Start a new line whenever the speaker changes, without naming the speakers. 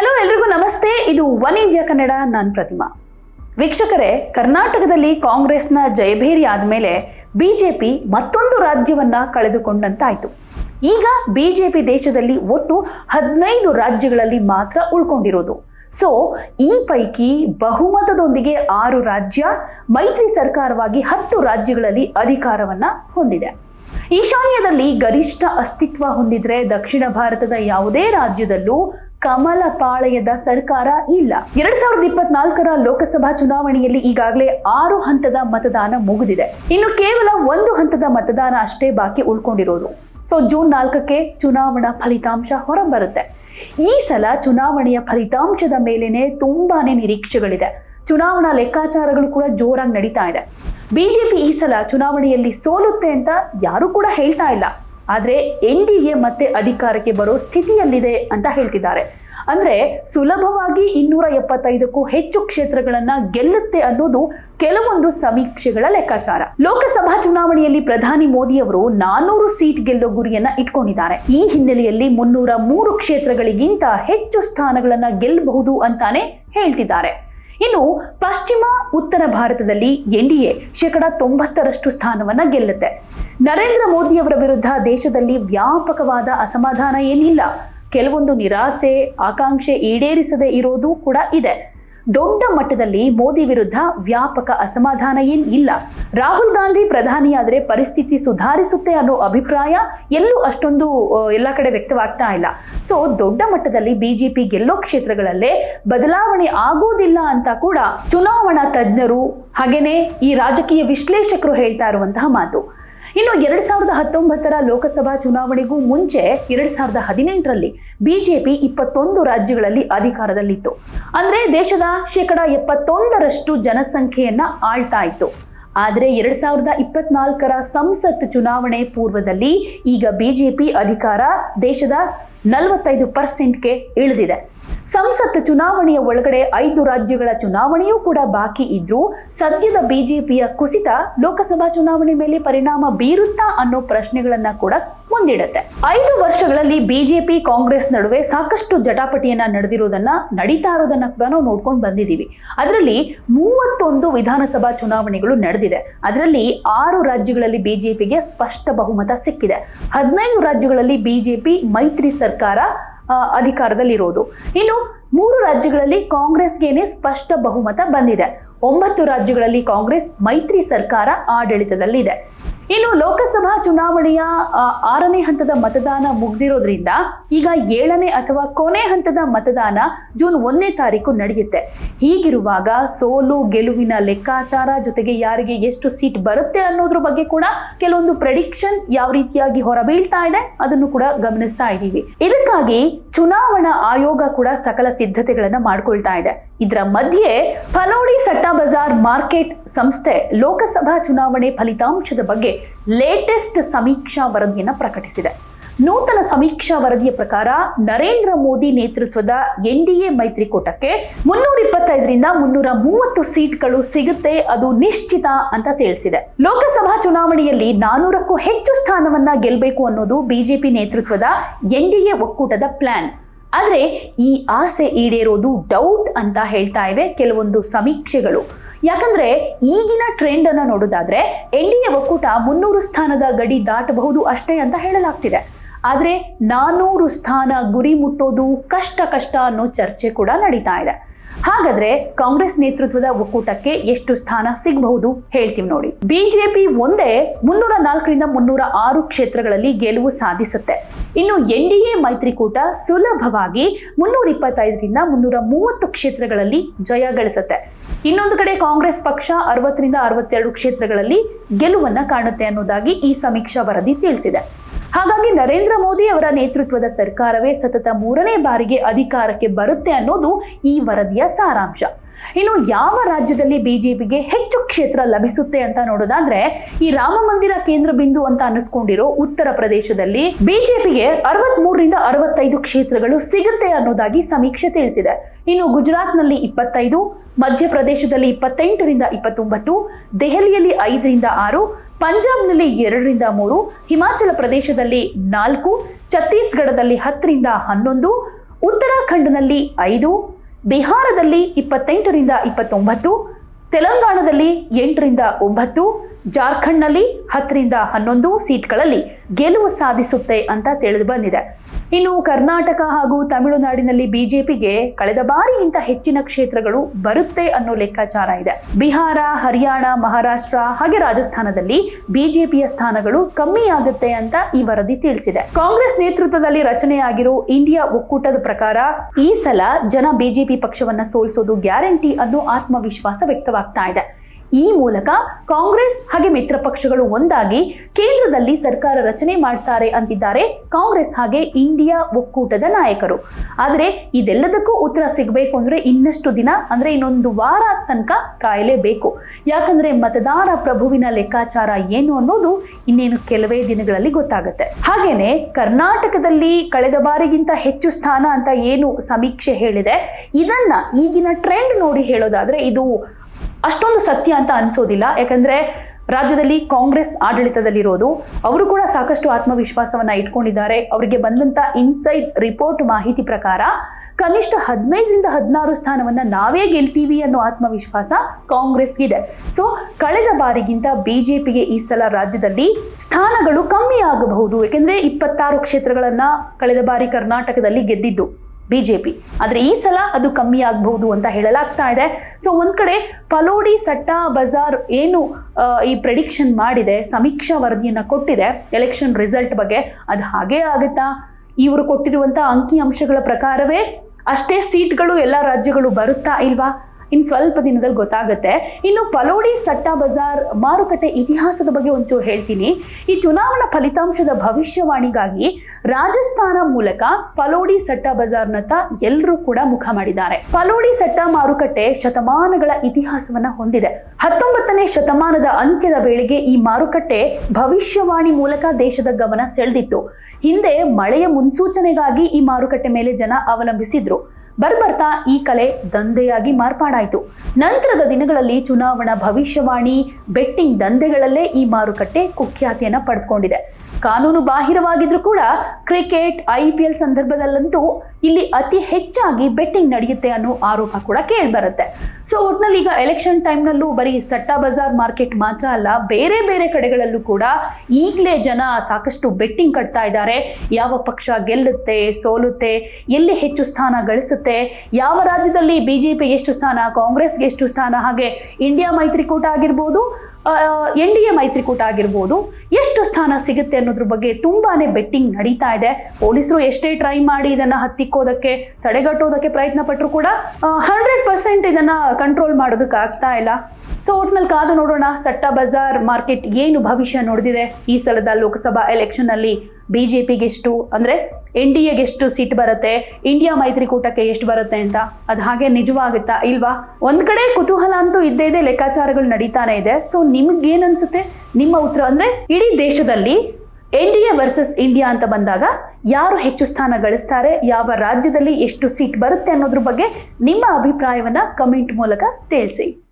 Hello ಎಲ್ರಿಗೂ ನಮಸ್ತೆ. ಇದು ಒನ್ ಇಂಡಿಯಾ ಕನ್ನಡ ನಾನು ಪ್ರತಿಮಾ. ವೀಕ್ಷಕರೇ, ಕರ್ನಾಟಕದಲ್ಲಿ ಕಾಂಗ್ರೆಸ್ನ ಜಯಭೇರಿ ಆದಮೇಲೆ ಬಿಜೆಪಿ ಮತ್ತೊಂದು ರಾಜ್ಯವನ್ನ ಕಳೆದುಕೊಂಡಂತಾಯ್ತು. ಈಗ ಬಿಜೆಪಿ ದೇಶದಲ್ಲಿ ಒಟ್ಟು ಹದಿನೈದು ರಾಜ್ಯಗಳಲ್ಲಿ ಮಾತ್ರ ಉಳ್ಕೊಂಡಿರೋದು. ಸೊ ಈ ಪೈಕಿ ಬಹುಮತದೊಂದಿಗೆ ಆರು ರಾಜ್ಯ ಮೈತ್ರಿ ಸರ್ಕಾರವಾಗಿ ಹತ್ತು ರಾಜ್ಯಗಳಲ್ಲಿ ಅಧಿಕಾರವನ್ನ ಹೊಂದಿದೆ. ಈಶಾನ್ಯದಲ್ಲಿ ಗರಿಷ್ಠ ಅಸ್ತಿತ್ವ ಹೊಂದಿದ್ರೆ ದಕ್ಷಿಣ ಭಾರತದ ಯಾವುದೇ ರಾಜ್ಯದಲ್ಲೂ ಕಮಲ ಪಾಳೆಯದ ಸರ್ಕಾರ ಇಲ್ಲ. ಎರಡ್ ಸಾವಿರದ ಇಪ್ಪತ್ನಾಲ್ಕರ ಲೋಕಸಭಾ ಚುನಾವಣೆಯಲ್ಲಿ ಈಗಾಗಲೇ ಆರು ಹಂತದ ಮತದಾನ ಮುಗಿದಿದೆ. ಇನ್ನು ಕೇವಲ ಒಂದು ಹಂತದ ಮತದಾನ ಅಷ್ಟೇ ಬಾಕಿ ಉಳ್ಕೊಂಡಿರೋದು. ಸೊ ಜೂನ್ ನಾಲ್ಕಕ್ಕೆ ಚುನಾವಣಾ ಫಲಿತಾಂಶ ಹೊರಬರುತ್ತೆ. ಈ ಸಲ ಚುನಾವಣೆಯ ಫಲಿತಾಂಶದ ಮೇಲೇನೆ ತುಂಬಾನೇ ನಿರೀಕ್ಷೆಗಳಿದೆ. ಚುನಾವಣಾ ಲೆಕ್ಕಾಚಾರಗಳು ಕೂಡ ಜೋರಾಗಿ ನಡೀತಾ ಇದೆ. ಬಿಜೆಪಿ ಈ ಸಲ ಚುನಾವಣೆಯಲ್ಲಿ ಸೋಲುತ್ತೆ ಅಂತ ಯಾರು ಕೂಡ ಹೇಳ್ತಾ ಇಲ್ಲ. ಆದ್ರೆ ಎನ್ ಡಿ ಎ ಮತ್ತೆ ಅಧಿಕಾರಕ್ಕೆ ಬರೋ ಸ್ಥಿತಿಯಲ್ಲಿದೆ ಅಂತ ಹೇಳ್ತಿದ್ದಾರೆ. ಅಂದ್ರೆ ಸುಲಭವಾಗಿ ಇನ್ನೂರ ಎಪ್ಪತ್ತೈದಕ್ಕೂ ಹೆಚ್ಚು ಕ್ಷೇತ್ರಗಳನ್ನ ಗೆಲ್ಲುತ್ತೆ ಅನ್ನೋದು ಕೆಲವೊಂದು ಸಮೀಕ್ಷೆಗಳ ಲೆಕ್ಕಾಚಾರ. ಲೋಕಸಭಾ ಚುನಾವಣೆಯಲ್ಲಿ ಪ್ರಧಾನಿ ಮೋದಿ ಅವರು ನಾನೂರು ಸೀಟ್ ಗೆಲ್ಲೋ ಗುರಿಯನ್ನ ಇಟ್ಕೊಂಡಿದ್ದಾರೆ. ಈ ಹಿನ್ನೆಲೆಯಲ್ಲಿ ಮುನ್ನೂರ ಮೂರು ಕ್ಷೇತ್ರಗಳಿಗಿಂತ ಹೆಚ್ಚು ಸ್ಥಾನಗಳನ್ನ ಗೆಲ್ಲಬಹುದು ಅಂತಾನೆ ಹೇಳ್ತಿದ್ದಾರೆ. ಇನ್ನು ಪಶ್ಚಿಮ ಉತ್ತರ ಭಾರತದಲ್ಲಿ ಎನ್ಡಿಎ ಶೇಕಡ ತೊಂಬತ್ತರಷ್ಟು ಸ್ಥಾನವನ್ನ ಗೆಲ್ಲುತ್ತೆ. ನರೇಂದ್ರ ಮೋದಿಯವರ ವಿರುದ್ಧ ದೇಶದಲ್ಲಿ ವ್ಯಾಪಕವಾದ ಅಸಮಾಧಾನ ಏನಿಲ್ಲ. ಕೆಲವೊಂದು ನಿರಾಸೆ, ಆಕಾಂಕ್ಷೆ ಈಡೇರಿಸದೆ ಇರೋದು ಕೂಡ ಇದೆ. ದೊಡ್ಡ ಮಟ್ಟದಲ್ಲಿ ಮೋದಿ ವಿರುದ್ಧ ವ್ಯಾಪಕ ಅಸಮಾಧಾನ ಏನ್ ಇಲ್ಲ. ರಾಹುಲ್ ಗಾಂಧಿ ಪ್ರಧಾನಿಯಾದರೆ ಪರಿಸ್ಥಿತಿ ಸುಧಾರಿಸುತ್ತೆ ಅನ್ನೋ ಅಭಿಪ್ರಾಯ ಎಲ್ಲೂ ಅಷ್ಟೊಂದು ಎಲ್ಲ ಕಡೆ ವ್ಯಕ್ತವಾಗ್ತಾ ಇಲ್ಲ. ಸೊ ದೊಡ್ಡ ಮಟ್ಟದಲ್ಲಿ ಬಿಜೆಪಿ ಗೆಲ್ಲೋ ಕ್ಷೇತ್ರಗಳಲ್ಲೇ ಬದಲಾವಣೆ ಆಗೋದಿಲ್ಲ ಅಂತ ಕೂಡ ಚುನಾವಣಾ ತಜ್ಞರು ಹಾಗೇನೆ ಈ ರಾಜಕೀಯ ವಿಶ್ಲೇಷಕರು ಹೇಳ್ತಾ ಇರುವಂತಹ ಮಾತು. ಇನ್ನು ಎರಡ್ ಸಾವಿರದ ಹತ್ತೊಂಬತ್ತರ ಲೋಕಸಭಾ ಚುನಾವಣೆಗೂ ಮುಂಚೆ ಎರಡ್ ಸಾವಿರದ ಹದಿನೆಂಟರಲ್ಲಿ ಬಿಜೆಪಿ ಇಪ್ಪತ್ತೊಂದು ರಾಜ್ಯಗಳಲ್ಲಿ ಅಧಿಕಾರದಲ್ಲಿತ್ತು. ಅಂದ್ರೆ ದೇಶದ ಶೇಕಡ ಎಪ್ಪತ್ತೊಂದರಷ್ಟು ಜನಸಂಖ್ಯೆಯನ್ನ ಆಳ್ತಾ ಇತ್ತು. ಆದರೆ ಎರಡ್ ಸಾವಿರದ ಇಪ್ಪತ್ನಾಲ್ಕರ ಸಂಸತ್ ಚುನಾವಣೆ ಪೂರ್ವದಲ್ಲಿ ಈಗ ಬಿಜೆಪಿ ಅಧಿಕಾರ ದೇಶದ ನಲವತ್ತೈದು ಪರ್ಸೆಂಟ್ಗೆ ಇಳಿದಿದೆ. ಸಂಸತ್ ಚುನಾವಣೆಯ ಒಳಗಡೆ ಐದು ರಾಜ್ಯಗಳ ಚುನಾವಣೆಯೂ ಕೂಡ ಬಾಕಿ ಇದ್ರೂ ಸದ್ಯದ ಬಿಜೆಪಿಯ ಕುಸಿತ ಲೋಕಸಭಾ ಚುನಾವಣೆ ಮೇಲೆ ಪರಿಣಾಮ ಬೀರುತ್ತಾ ಅನ್ನೋ ಪ್ರಶ್ನೆಗಳನ್ನ ಕೂಡ ಮುಂದಿಡುತ್ತೆ. ಐದು ವರ್ಷಗಳಲ್ಲಿ ಬಿಜೆಪಿ, ಕಾಂಗ್ರೆಸ್ ನಡುವೆ ಸಾಕಷ್ಟು ಜಟಾಪಟಿಯನ್ನ ನಡೆದಿರೋದನ್ನ ನಡೀತಾ ಇರೋದನ್ನ ಕೂಡ ನಾವು ನೋಡ್ಕೊಂಡು ಬಂದಿದ್ದೀವಿ ಅದರಲ್ಲಿ ಮೂವತ್ತೊಂದು ವಿಧಾನಸಭಾ ಚುನಾವಣೆಗಳು ನಡೆದಿದೆ. ಅದರಲ್ಲಿ ಆರು ರಾಜ್ಯಗಳಲ್ಲಿ ಬಿಜೆಪಿಗೆ ಸ್ಪಷ್ಟ ಬಹುಮತ ಸಿಕ್ಕಿದೆ. ಹದಿನೈದು ರಾಜ್ಯಗಳಲ್ಲಿ ಬಿಜೆಪಿ ಮೈತ್ರಿ ಸರ್ಕಾರ ಅಧಿಕಾರದಲ್ಲಿರೋದು. ಇನ್ನು ಮೂರು ರಾಜ್ಯಗಳಲ್ಲಿ ಕಾಂಗ್ರೆಸ್ಗೇನೆ ಸ್ಪಷ್ಟ ಬಹುಮತ ಬಂದಿದೆ. ಒಂಬತ್ತು ರಾಜ್ಯಗಳಲ್ಲಿ ಕಾಂಗ್ರೆಸ್ ಮೈತ್ರಿ ಸರ್ಕಾರ ಆಡಳಿತದಲ್ಲಿದೆ. ಇನ್ನು ಲೋಕಸಭಾ ಚುನಾವಣೆಯ ಆರನೇ ಹಂತದ ಮತದಾನ ಮುಗ್ದಿರೋದ್ರಿಂದ ಈಗ ಏಳನೇ ಅಥವಾ ಕೊನೆ ಹಂತದ ಮತದಾನ ಜೂನ್ ಒಂದನೇ ತಾರೀಕು ನಡೆಯುತ್ತೆ. ಹೀಗಿರುವಾಗ ಸೋಲು, ಗೆಲುವಿನ ಲೆಕ್ಕಾಚಾರ ಜೊತೆಗೆ ಯಾರಿಗೆ ಎಷ್ಟು ಸೀಟ್ ಬರುತ್ತೆ ಅನ್ನೋದ್ರ ಬಗ್ಗೆ ಕೂಡ ಕೆಲವೊಂದು ಪ್ರೆಡಿಕ್ಷನ್ ಯಾವ ರೀತಿಯಾಗಿ ಹೊರಬೀಳ್ತಾ ಇದೆ ಅದನ್ನು ಕೂಡ ಗಮನಿಸ್ತಾ ಇದ್ದೀವಿ. ಇದಕ್ಕಾಗಿ ಚುನಾವಣಾ ಆಯೋಗ ಕೂಡ ಸಕಲ ಸಿದ್ಧತೆಗಳನ್ನ ಮಾಡ್ಕೊಳ್ತಾ ಇದೆ. ಇದರ ಮಧ್ಯೆ ಫಲೋಡಿ ಸಟ್ಟಾ ಬಜಾರ್ ಮಾರ್ಕೆಟ್ ಸಂಸ್ಥೆ ಲೋಕಸಭಾ ಚುನಾವಣೆ ಫಲಿತಾಂಶದ ಬಗ್ಗೆ ಲೇಟೆಸ್ಟ್ ಸಮೀಕ್ಷಾ ವರದಿಯನ್ನು ಪ್ರಕಟಿಸಿದೆ. ನೂತನ ಸಮೀಕ್ಷಾ ವರದಿಯ ಪ್ರಕಾರ ನರೇಂದ್ರ ಮೋದಿ ನೇತೃತ್ವದ ಎನ್ಡಿಎ ಮೈತ್ರಿಕೂಟಕ್ಕೆ ಮುನ್ನೂರ ಇಪ್ಪತ್ತೈದರಿಂದ ಮುನ್ನೂರ ಮೂವತ್ತು ಸೀಟ್ಗಳು ಸಿಗುತ್ತೆ, ಅದು ನಿಶ್ಚಿತ ಅಂತ ತಿಳಿಸಿದೆ. ಲೋಕಸಭಾ ಚುನಾವಣೆಯಲ್ಲಿ ನಾನೂರಕ್ಕೂ ಹೆಚ್ಚು ಸ್ಥಾನವನ್ನ ಗೆಲ್ಲಬೇಕು ಅನ್ನೋದು ಬಿಜೆಪಿ ನೇತೃತ್ವದ ಎನ್ಡಿಎ ಒಕ್ಕೂಟದ ಪ್ಲಾನ್. ಆದರೆ ಈ ಆಸೆ ಈಡೇರೋದು ಡೌಟ್ ಅಂತ ಹೇಳ್ತಾ ಇವೆ ಕೆಲವೊಂದು ಸಮೀಕ್ಷೆಗಳು. ಯಾಕಂದ್ರೆ ಈಗಿನ ಟ್ರೆಂಡ್ ಅನ್ನ ನೋಡೋದಾದ್ರೆ ಎನ್ ಡಿ ಎ ಒಕ್ಕೂಟ ಮುನ್ನೂರು ಸ್ಥಾನದ ಗಡಿ ದಾಟಬಹುದು ಅಷ್ಟೇ ಅಂತ ಹೇಳಲಾಗ್ತಿದೆ. ಆದ್ರೆ ನಾನೂರು ಸ್ಥಾನ ಗುರಿ ಮುಟ್ಟೋದು ಕಷ್ಟ ಕಷ್ಟ ಅನ್ನೋ ಚರ್ಚೆ ಕೂಡ ನಡೀತಾ ಇದೆ. ಹಾಗಾದ್ರೆ ಕಾಂಗ್ರೆಸ್ ನೇತೃತ್ವದ ಒಕ್ಕೂಟಕ್ಕೆ ಎಷ್ಟು ಸ್ಥಾನ ಸಿಗಬಹುದು ಹೇಳ್ತೀವಿ ನೋಡಿ. ಬಿಜೆಪಿ ಒಂದೇ ಮುನ್ನೂರ ನಾಲ್ಕರಿಂದ ಮುನ್ನೂರ ಆರು ಕ್ಷೇತ್ರಗಳಲ್ಲಿ ಗೆಲುವು ಸಾಧಿಸುತ್ತೆ. ಇನ್ನು ಎನ್ ಡಿ ಎ ಮೈತ್ರಿಕೂಟ ಸುಲಭವಾಗಿ ಮುನ್ನೂರ ಇಪ್ಪತ್ತೈದರಿಂದ ಮುನ್ನೂರ ಮೂವತ್ತು ಕ್ಷೇತ್ರಗಳಲ್ಲಿ ಜಯ ಗಳಿಸುತ್ತೆ. ಇನ್ನೊಂದು ಕಡೆ ಕಾಂಗ್ರೆಸ್ ಪಕ್ಷ ಅರವತ್ತರಿಂದ ಅರವತ್ತೆರಡು ಕ್ಷೇತ್ರಗಳಲ್ಲಿ ಗೆಲುವನ್ನ ಕಾಣುತ್ತೆ ಅನ್ನೋದಾಗಿ ಈ ಸಮೀಕ್ಷಾ ವರದಿ ತಿಳಿಸಿದೆ. ಹಾಗಾಗಿ ನರೇಂದ್ರ ಮೋದಿ ಅವರ ನೇತೃತ್ವದ ಸರ್ಕಾರವೇ ಸತತ ಮೂರನೇ ಬಾರಿಗೆ ಅಧಿಕಾರಕ್ಕೆ ಬರುತ್ತೆ ಅನ್ನೋದು ಈ ವರದಿಯ ಸಾರಾಂಶ. ಇನ್ನು ಯಾವ ರಾಜ್ಯದಲ್ಲಿ ಬಿಜೆಪಿಗೆ ಹೆಚ್ಚು ಕ್ಷೇತ್ರ ಲಭಿಸುತ್ತೆ ಅಂತ ನೋಡೋದಾದ್ರೆ, ಈ ರಾಮ ಮಂದಿರ ಕೇಂದ್ರ ಬಿಂದು ಅಂತ ಅನ್ನಿಸ್ಕೊಂಡಿರೋ ಉತ್ತರ ಪ್ರದೇಶದಲ್ಲಿ ಬಿಜೆಪಿಗೆ ಅರವತ್ ಮೂರರಿಂದ ಅರವತ್ತೈದು ಕ್ಷೇತ್ರಗಳು ಸಿಗುತ್ತೆ ಅನ್ನೋದಾಗಿ ಸಮೀಕ್ಷೆ ತಿಳಿಸಿದೆ. ಇನ್ನು ಗುಜರಾತ್ನಲ್ಲಿ ಇಪ್ಪತ್ತೈದು, ಮಧ್ಯಪ್ರದೇಶದಲ್ಲಿ ಇಪ್ಪತ್ತೆಂಟರಿಂದ ಇಪ್ಪತ್ತೊಂಬತ್ತು, ದೆಹಲಿಯಲ್ಲಿ ಐದರಿಂದ ಆರು ಪಂಜಾಬ್ನಲ್ಲಿ ಎರಡರಿಂದ ಮೂರು, ಹಿಮಾಚಲ ಪ್ರದೇಶದಲ್ಲಿ ನಾಲ್ಕು, ಛತ್ತೀಸ್ಗಢದಲ್ಲಿ ಹತ್ತರಿಂದ ಹನ್ನೊಂದು, ಉತ್ತರಾಖಂಡ್ನಲ್ಲಿ ಐದು, ಬಿಹಾರದಲ್ಲಿ ಇಪ್ಪತ್ತೆಂಟರಿಂದ ಇಪ್ಪತ್ತೊಂಬತ್ತು, ತೆಲಂಗಾಣದಲ್ಲಿ ಎಂಟರಿಂದ ಒಂಬತ್ತು ಜಾರ್ಖಂಡ್ನಲ್ಲಿ ಹತ್ತರಿಂದ ಹನ್ನೊಂದು ಸೀಟ್ಗಳಲ್ಲಿ ಗೆಲುವು ಸಾಧಿಸುತ್ತೆ ಅಂತ ತಿಳಿದು ಬಂದಿದೆ. ಇನ್ನು ಕರ್ನಾಟಕ ಹಾಗೂ ತಮಿಳುನಾಡಿನಲ್ಲಿ ಬಿಜೆಪಿಗೆ ಕಳೆದ ಬಾರಿಗಿಂತ ಹೆಚ್ಚಿನ ಕ್ಷೇತ್ರಗಳು ಬರುತ್ತೆ ಅನ್ನೋ ಲೆಕ್ಕಾಚಾರ ಇದೆ. ಬಿಹಾರ, ಹರಿಯಾಣ, ಮಹಾರಾಷ್ಟ್ರ ಹಾಗೆ ರಾಜಸ್ಥಾನದಲ್ಲಿ ಬಿಜೆಪಿಯ ಸ್ಥಾನಗಳು ಕಮ್ಮಿ ಆಗುತ್ತೆ ಅಂತ ಈ ವರದಿ ತಿಳಿಸಿದೆ. ಕಾಂಗ್ರೆಸ್ ನೇತೃತ್ವದಲ್ಲಿ ರಚನೆಯಾಗಿರೋ ಇಂಡಿಯಾ ಒಕ್ಕೂಟದ ಪ್ರಕಾರ ಈ ಸಲ ಜನ ಬಿಜೆಪಿ ಪಕ್ಷವನ್ನ ಸೋಲಿಸೋದು ಗ್ಯಾರಂಟಿ ಅನ್ನೋ ಆತ್ಮವಿಶ್ವಾಸ ವ್ಯಕ್ತವಾಗ್ತಾ ಇದೆ. ಈ ಮೂಲಕ ಕಾಂಗ್ರೆಸ್ ಹಾಗೆ ಮಿತ್ರ ಪಕ್ಷಗಳು ಒಂದಾಗಿ ಕೇಂದ್ರದಲ್ಲಿ ಸರ್ಕಾರ ರಚನೆ ಮಾಡ್ತಾರೆ ಅಂತಿದ್ದಾರೆ ಕಾಂಗ್ರೆಸ್ ಹಾಗೆ ಇಂಡಿಯಾ ಒಕ್ಕೂಟದ ನಾಯಕರು. ಆದರೆ ಇದೆಲ್ಲದಕ್ಕೂ ಉತ್ತರ ಸಿಗಬೇಕು ಅಂದ್ರೆ ಇನ್ನಷ್ಟು ದಿನ, ಅಂದ್ರೆ ಇನ್ನೊಂದು ವಾರ ತನಕ ಕಾಯಲೇಬೇಕು. ಯಾಕಂದ್ರೆ ಮತದಾರ ಪ್ರಭುವಿನ ಲೆಕ್ಕಾಚಾರ ಏನು ಅನ್ನೋದು ಇನ್ನೇನು ಕೆಲವೇ ದಿನಗಳಲ್ಲಿ ಗೊತ್ತಾಗುತ್ತೆ. ಹಾಗೇನೆ ಕರ್ನಾಟಕದಲ್ಲಿ ಕಳೆದ ಬಾರಿಗಿಂತ ಹೆಚ್ಚು ಸ್ಥಾನ ಅಂತ ಏನು ಸಮೀಕ್ಷೆ ಹೇಳಿದೆ. ಇದನ್ನ ಈಗಿನ ಟ್ರೆಂಡ್ ನೋಡಿ ಹೇಳೋದಾದ್ರೆ ಇದು ಅಷ್ಟೊಂದು ಸತ್ಯ ಅಂತ ಅನ್ಸೋದಿಲ್ಲ. ಯಾಕಂದ್ರೆ ರಾಜ್ಯದಲ್ಲಿ ಕಾಂಗ್ರೆಸ್ ಆಡಳಿತದಲ್ಲಿರೋದು, ಅವರು ಕೂಡ ಸಾಕಷ್ಟು ಆತ್ಮವಿಶ್ವಾಸವನ್ನ ಇಟ್ಕೊಂಡಿದ್ದಾರೆ. ಅವರಿಗೆ ಬಂದಂತ ಇನ್ಸೈಡ್ ರಿಪೋರ್ಟ್ ಮಾಹಿತಿ ಪ್ರಕಾರ ಕನಿಷ್ಠ ಹದಿನೈದರಿಂದ ಹದಿನಾರು ಸ್ಥಾನವನ್ನ ನಾವೇ ಗೆಲ್ತೀವಿ ಅನ್ನೋ ಆತ್ಮವಿಶ್ವಾಸ ಕಾಂಗ್ರೆಸ್ಗಿದೆ. ಸೊ ಕಳೆದ ಬಾರಿಗಿಂತ ಬಿಜೆಪಿಗೆ ಈ ಸಲ ರಾಜ್ಯದಲ್ಲಿ ಸ್ಥಾನಗಳು ಕಮ್ಮಿ ಆಗಬಹುದು. ಯಾಕೆಂದ್ರೆ ಇಪ್ಪತ್ತಾರು ಕ್ಷೇತ್ರಗಳನ್ನ ಕಳೆದ ಬಾರಿ ಕರ್ನಾಟಕದಲ್ಲಿ ಗೆದ್ದಿದ್ದು. ಬಿಜೆಪಿ. ಆದರೆ ಈ ಸಲ ಅದು ಕಮ್ಮಿ ಆಗಬಹುದು ಅಂತ ಹೇಳಲಾಗ್ತಾ ಇದೆ. ಸೊ ಒಂದು ಕಡೆ ಪಲೋಡಿ ಸಟ್ಟಾ ಬಜಾರ್ ಏನು ಈ ಪ್ರೆಡಿಕ್ಷನ್ ಮಾಡಿದೆ, ಸಮೀಕ್ಷಾ ವರದಿಯನ್ನ ಕೊಟ್ಟಿದೆ ಎಲೆಕ್ಷನ್ ರಿಸಲ್ಟ್ ಬಗ್ಗೆ. ಅದು ಹಾಗೇ ಆಗುತ್ತಾ? ಇವರು ಕೊಟ್ಟಿರುವಂಥ ಅಂಕಿ ಅಂಶಗಳ ಪ್ರಕಾರವೇ? ಅಷ್ಟೇ ಸೀಟ್ಗಳು ಎಲ್ಲ ರಾಜ್ಯಗಳು ಬರುತ್ತಾ ಇಲ್ವಾ? ಇನ್ನು ಸ್ವಲ್ಪ ದಿನದಲ್ಲಿ ಗೊತ್ತಾಗುತ್ತೆ. ಇನ್ನು ಪಲೋಡಿ ಸಟ್ಟಾ ಬಜಾರ್ ಮಾರುಕಟ್ಟೆ ಇತಿಹಾಸದ ಬಗ್ಗೆ ಒಂಚೂರು ಹೇಳ್ತೀನಿ. ಈ ಚುನಾವಣಾ ಫಲಿತಾಂಶದ ಭವಿಷ್ಯವಾಣಿಗಾಗಿ ರಾಜಸ್ಥಾನ ಮೂಲಕ ಪಲೋಡಿ ಸಟ್ಟಾ ಬಜಾರ್ನತ್ತ ಎಲ್ಲರೂ ಕೂಡ ಮುಖ ಮಾಡಿದ್ದಾರೆ. ಪಲೋಡಿ ಸಟ್ಟಾ ಮಾರುಕಟ್ಟೆ ಶತಮಾನಗಳ ಇತಿಹಾಸವನ್ನ ಹೊಂದಿದೆ. ಹತ್ತೊಂಬತ್ತನೇ ಶತಮಾನದ ಅಂತ್ಯದ ವೇಳೆಗೆ ಈ ಮಾರುಕಟ್ಟೆ ಭವಿಷ್ಯವಾಣಿ ಮೂಲಕ ದೇಶದ ಗಮನ ಸೆಳೆದಿತ್ತು. ಹಿಂದೆ ಮಳೆಯ ಮುನ್ಸೂಚನೆಗಾಗಿ ಈ ಮಾರುಕಟ್ಟೆ ಮೇಲೆ ಜನ ಅವಲಂಬಿಸಿದ್ರು. ಬರ್ಬರ್ತಾ ಈ ಕಲೆ ದಂಧೆಯಾಗಿ ಮಾರ್ಪಾಡಾಯಿತು. ನಂತರದ ದಿನಗಳಲ್ಲಿ ಚುನಾವಣಾ ಭವಿಷ್ಯವಾಣಿ, ಬೆಟ್ಟಿಂಗ್ ದಂಧೆಗಳಲ್ಲೇ ಈ ಮಾರುಕಟ್ಟೆ ಕುಖ್ಯಾತಿಯನ್ನ ಪಡೆದುಕೊಂಡಿದೆ. ಕಾನೂನು ಬಾಹಿರವಾಗಿದ್ರೂ ಕೂಡ ಕ್ರಿಕೆಟ್, ಐ ಪಿ ಎಲ್ ಸಂದರ್ಭದಲ್ಲಂತೂ ಇಲ್ಲಿ ಅತಿ ಹೆಚ್ಚಾಗಿ ಬೆಟ್ಟಿಂಗ್ ನಡೆಯುತ್ತೆ ಅನ್ನೋ ಆರೋಪ ಕೂಡ ಕೇಳಿಬರುತ್ತೆ. ಸೊ ಒಟ್ನಲ್ಲಿ ಈಗ ಎಲೆಕ್ಷನ್ ಟೈಮ್ನಲ್ಲೂ ಬರೀ ಸಟ್ಟಾ ಬಜಾರ್ ಮಾರ್ಕೆಟ್ ಮಾತ್ರ ಅಲ್ಲ, ಬೇರೆ ಬೇರೆ ಕಡೆಗಳಲ್ಲೂ ಕೂಡ ಈಗಲೇ ಜನ ಸಾಕಷ್ಟು ಬೆಟ್ಟಿಂಗ್ ಕಟ್ತಾ ಇದ್ದಾರೆ. ಯಾವ ಪಕ್ಷ ಗೆಲ್ಲುತ್ತೆ, ಸೋಲುತ್ತೆ, ಎಲ್ಲಿ ಹೆಚ್ಚು ಸ್ಥಾನ ಗಳಿಸುತ್ತೆ, ಯಾವ ರಾಜ್ಯದಲ್ಲಿ ಬಿಜೆಪಿ ಎಷ್ಟು ಸ್ಥಾನ ಕಾಂಗ್ರೆಸ್ಗೆ ಎಷ್ಟು ಸ್ಥಾನ, ಹಾಗೆ ಇಂಡಿಯಾ ಮೈತ್ರಿಕೂಟ ಆಗಿರ್ಬೋದು ಎನ್ ಡಿ ಎ ಮೈತ್ರಿಕೂಟ ಆಗಿರ್ಬೋದು, ಎಷ್ಟು ಸ್ಥಾನ ಸಿಗುತ್ತೆ ಅನ್ನೋದ್ರ ಬಗ್ಗೆ ತುಂಬಾನೇ ಬೆಟ್ಟಿಂಗ್ ನಡೀತಾ ಇದೆ. ಪೊಲೀಸರು ಎಷ್ಟೇ ಟ್ರೈ ಮಾಡಿ ಇದನ್ನ ಹತ್ತಿಕ್ಕೋದಕ್ಕೆ ತಡೆಗಟ್ಟೋದಕ್ಕೆ ಪ್ರಯತ್ನ ಪಟ್ಟರು ಕೂಡ ಹಂಡ್ರೆಡ್ ಪರ್ಸೆಂಟ್ ಇದನ್ನ ಕಂಟ್ರೋಲ್ ಮಾಡೋದಕ್ಕೆ ಆಗ್ತಾ ಇಲ್ಲ. ಸೊ ಒಟ್ನಲ್ಲಿ ಕಾದು ನೋಡೋಣ, ಸಟ್ಟ ಬಜಾರ್ ಮಾರ್ಕೆಟ್ ಏನು ಭವಿಷ್ಯ ನೋಡಿದಿದೆ? ಈ ಸಲದ ಲೋಕಸಭಾ ಎಲೆಕ್ಷನ್ ಅಲ್ಲಿ ಬಿಜೆಪಿಗೆ ಎಷ್ಟು ಅಂದ್ರೆ ಎನ್ ಡಿ ಎಷ್ಟು ಸೀಟ್ ಬರುತ್ತೆ, ಇಂಡಿಯಾ ಮೈತ್ರಿಕೂಟಕ್ಕೆ ಎಷ್ಟು ಬರುತ್ತೆ ಅಂತ? ಅದು ಹಾಗೆ ನಿಜವಾಗುತ್ತಾ ಇಲ್ವಾ? ಒಂದ್ ಕಡೆ ಕುತೂಹಲ ಅಂತೂ ಇದ್ದೇ ಇದೆ, ಲೆಕ್ಕಾಚಾರಗಳು ನಡೀತಾನೆ ಇದೆ. ಸೊ ನಿಮ್ಗೆ ಏನ್ ಅನ್ಸುತ್ತೆ ನಿಮ್ಮ ಉತ್ತರ ಅಂದ್ರೆ, ಇಡೀ ದೇಶದಲ್ಲಿ N D A versus India ಅಂತ ಬಂದಾಗ ಯಾರು ಹೆಚ್ಚು ಸ್ಥಾನ ಗಳಿಸ್ತಾರೆ, ಯಾವ ರಾಜ್ಯದಲ್ಲಿ ಎಷ್ಟು ಸೀಟ್ ಬರುತ್ತೆ ಅನ್ನೋದ್ರ ಬಗ್ಗೆ ನಿಮ್ಮ ಅಭಿಪ್ರಾಯವನ್ನ ಕಮೆಂಟ್ ಮೂಲಕ ತಿಳಿಸಿ.